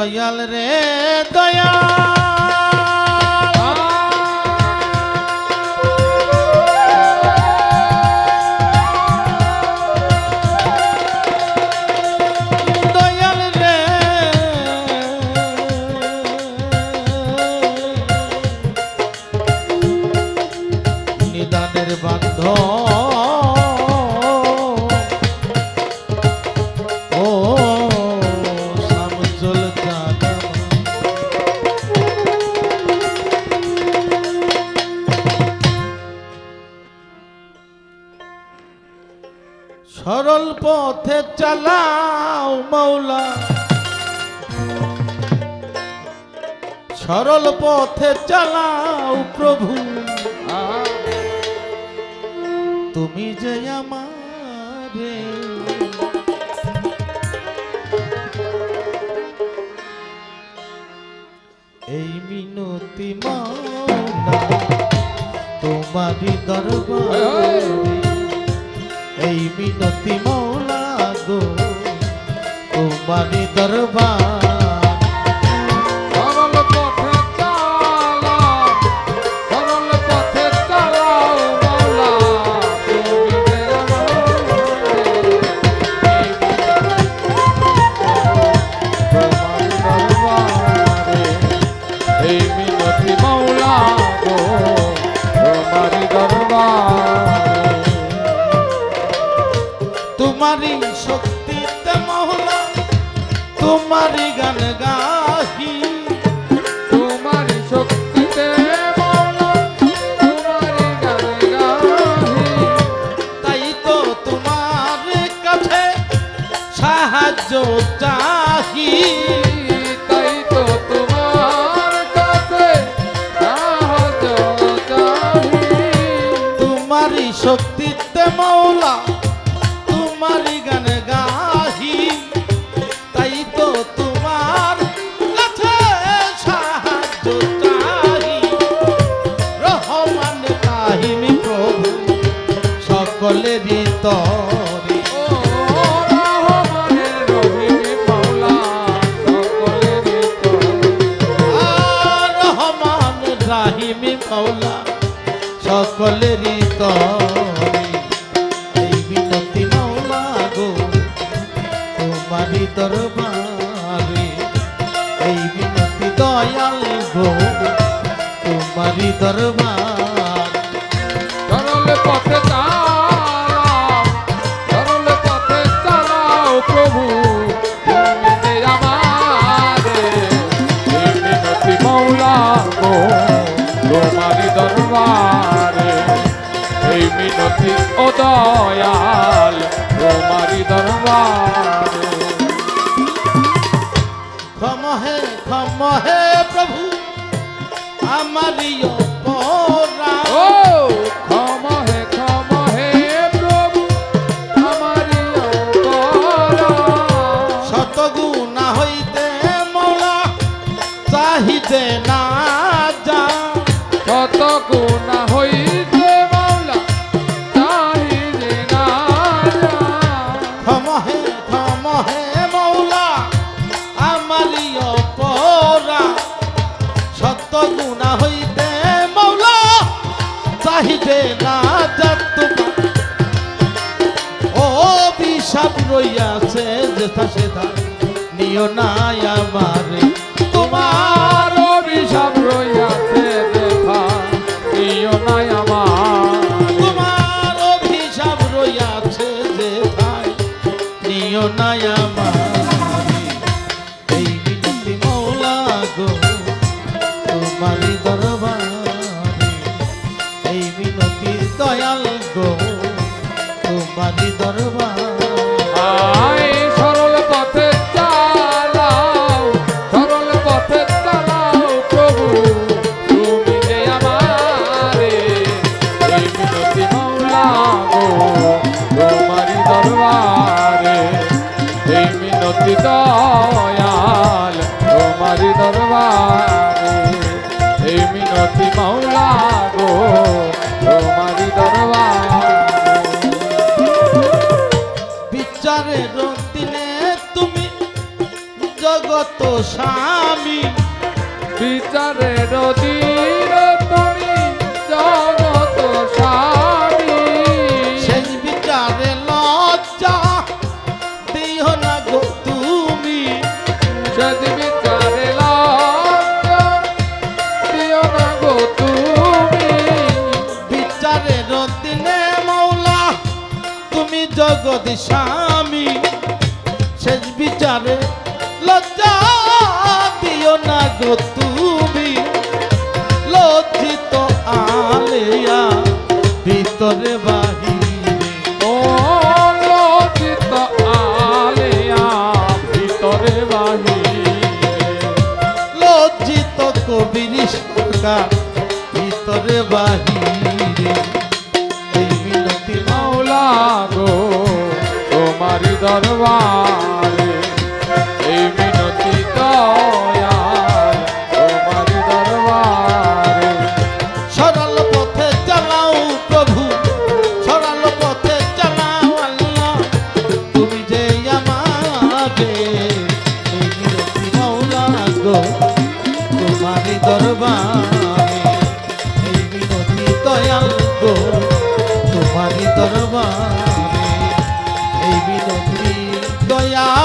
দয়াল রে দয়াল। দয়াল পথে চালাও মৌলা সরল পথে চালাও প্রভু। তুমি যে আমারে এই মিনতি মাওলা, তোমারই দরবার তোমার দরবারে। তোমারই মহলা তোমারই গান গাহি। তোমার শক্তিতে মাওলা তোমার গান গাহি। তাই তো তোমার কাছে সাহায্য চাহি। তাই তো তোমার কাছে সাহায্য চাহি। তোমারই শক্তিতে মৌলা এই বিনতি মৌলা গো তোমারই দরবারে এই বিনতি দয়াল গো তোমারই দরবার সরল পথে চালাও সরল পথে চালাও প্রভু আমারে মৌলা গো তোমারি দরবারে মিনতি ও দয়াল তোমারি দরবারে। ক্ষম হে ক্ষম হে প্রভু আমারই অপরাধ। ও ক্ষমা হে ক্ষমা হে প্রভু আমারি অপরাধ। শত হইতে মৌলা চাহিতে না বিষাপ রইয়াছে, যেথা সেথা নিও না আমারে। তোমার অভিশাপ রইয়াছে দেখা নিও নাই আমার। তোমার অভিশাপ রইয়াছে যে ভাই নিও না আমারে। এই বিনতি মৌলা গো, তোমারই দরবারে। এই বিনতি দয়াল গো, তোমারই দরবার। তোমারি দরবারে এই মিনতি মাওলা গো তোমারি দরবারে। বিচারের দিনে তুমি জগত স্বামী। বিচারের দিন তুমি জগত স্বামী। শেষ বিচারে লজ্জা তুমি জগৎ স্বামী। শেষ বিচারে লজ্জা দিও না গো তুমি। লজ্জিত আলেয়া ভিতরে বাহিরে। ও লজ্জিত আলেয়া ভিতরে বাহিরে। লজ্জিত কবির সরকার ভিতরে বাহিরে। এই মিনতি মাওলা গো তোমার দরবারে এই মিনতি তোমার দরবারে। সরল পথে চালাও প্রভু, সরল পথে চালাও আল্লাহ। তুমি যে আমাকে এই মিনতি গো, তোমার দরবারে দয়া